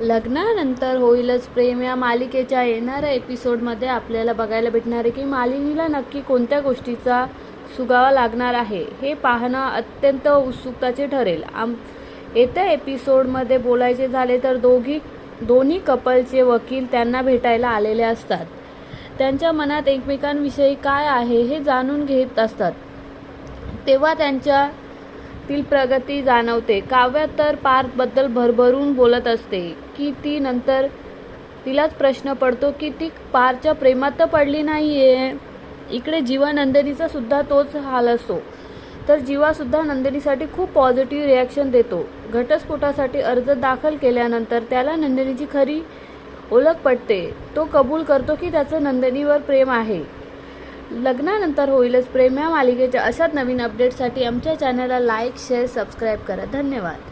लग्नानंतर होईलच प्रेम. या मालिकेच्या येणाऱ्या एपिसोडमध्ये आपल्याला बघायला भेटणार आहे की मालिनीला नक्की कोणत्या गोष्टीचा सुगावा लागणार आहे हे पाहणं अत्यंत उत्सुकताचे ठरेल. आम येत्या एपिसोडमध्ये बोलायचे झाले तर दोघी दोन्ही कपलचे वकील त्यांना भेटायला आलेले असतात. त्यांच्या मनात एकमेकांविषयी काय आहे हे जाणून घेत असतात. तेव्हा त्यांच्या त्यांच्यातील प्रगती जाणवते. काव्या तर पार्थबद्दल भरभरून बोलत असते. की ती नंतर तिलाच प्रश्न पडतो की ती पारच्या प्रेमात तर पडली नाही आहे इकडे जीवा नंदिनीचा सुद्धा तोच हाल असतो. तर जीवासुद्धा नंदिनीसाठी खूप पॉझिटिव्ह रिॲक्शन देतो. घटस्फोटासाठी अर्ज दाखल केल्यानंतर त्याला नंदिनीची खरी ओळख पटते. तो कबूल करतो की त्याचं नंदिनीवर प्रेम आहे. लग्नानंतर होईलच प्रेम या मालिकेच्या अशाच नवीन अपडेटसाठी आमच्या चॅनलला लाईक शेअर सबस्क्राईब करा. धन्यवाद.